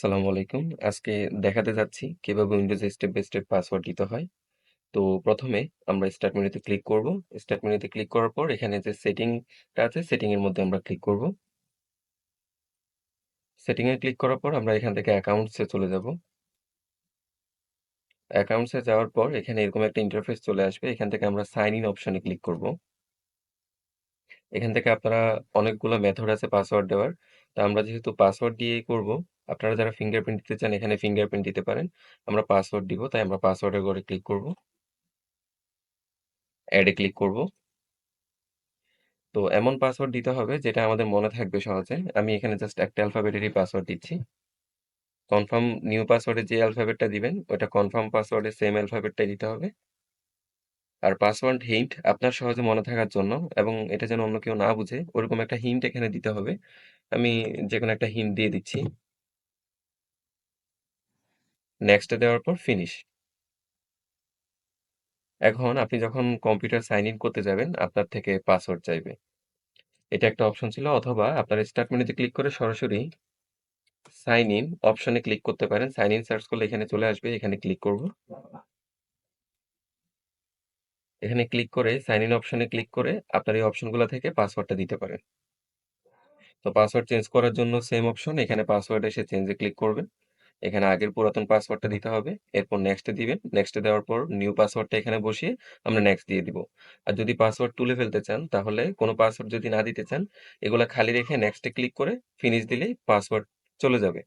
আসসালামু আলাইকুম। আজকে দেখাতে যাচ্ছি কীভাবে উইন্ডোজে স্টেপ বাই স্টেপ পাসওয়ার্ড দিতে হয়। তো ১ম এ আমরা স্টার্ট মেনুতে ক্লিক করব। স্টার্ট মেনুতে ক্লিক করার পর এখানে যে সেটিংটা আছে সেটিং এর মধ্যে আমরা ক্লিক করব। সেটিং এ ক্লিক করার পর আমরা এখান থেকে অ্যাকাউন্টস চলে যাব। অ্যাকাউন্টস যাওয়ার পর এখানে এরকম একটা ইন্টারফেস চলে আসবে। এখান থেকে আমরা সাইন ইন অপশনে ক্লিক করব। এখান থেকে আপনারা অনেকগুলো মেথড আছে পাসওয়ার্ড দেওয়ার। তো আমরা যেহেতু পাসওয়ার্ড দিয়েই করব, আপনারা যারা ফিঙ্গারপ্রিন্ট দিতে চান, এখানে ফিঙ্গারপ্রিন্ট দিতে পারেন। আমরা পাসওয়ার্ড দিব, তাই আমরা পাসওয়ার্ডের ঘরে ক্লিক করব। অ্যাডে ক্লিক করব। তো এমন পাসওয়ার্ড দিতে হবে, যেটা আমাদের মনে থাকবে সহজে। আমি এখানে জাস্ট একটা অ্যালফাবেটেরই পাসওয়ার্ড দিচ্ছি। কনফার্ম নিউ পাসওয়ার্ডে যে অ্যালফাবেটটা দিবেন, ওটা কনফার্ম পাসওয়ার্ডে সেম অ্যালফাবেটটাই দিতে হবে। আর পাসওয়ার্ড হিন্ট আপনার সহজে মনে থাকার জন্য, এবং এটা যেন অন্য কেউ না বুঝে, ওরকম একটা হিন্ট এখানে দিতে হবে। আমি যেকোনো একটা হিন্ট দিয়ে দিচ্ছি। নেক্সট দেওয়ার পর ফিনিশ। এখন আপনি যখন কম্পিউটার সাইন ইন করতে যাবেন, আপনার থেকে পাসওয়ার্ড চাইবে। এটা একটা অপশন ছিল, অথবা আপনার স্টার্ট মেনুতে ক্লিক করে সরাসরি সাইন ইন অপশনে ক্লিক করতে পারেন। সাইন ইন সার্চ করলে এখানে চলে আসবে। এখানে ক্লিক করব। এখানে ক্লিক করে সাইন ইন অপশনে ক্লিক করে আপনার এই অপশনগুলো থেকে পাসওয়ার্ডটা দিতে পারেন। তো পাসওয়ার্ড চেঞ্জ করার জন্য সেম অপশন এখানে পাসওয়ার্ড এসে চেঞ্জে ক্লিক করবেন। এখানে আগের পুরাতন পাসওয়ার্ডটা দিতে হবে। এরপর নেক্সটে দিবেন। নেক্সটে দেওয়ার পর নিউ পাসওয়ার্ডটা এখানে বসিয়ে আমরা নেক্সট দিয়ে দিব। আর যদি পাসওয়ার্ড তুলে ফেলতে চান, তাহলে কোনো পাসওয়ার্ড যদি না দিতে চান, এগুলো খালি রেখে নেক্সটে ক্লিক করে ফিনিশ দিলেই পাসওয়ার্ড চলে যাবে।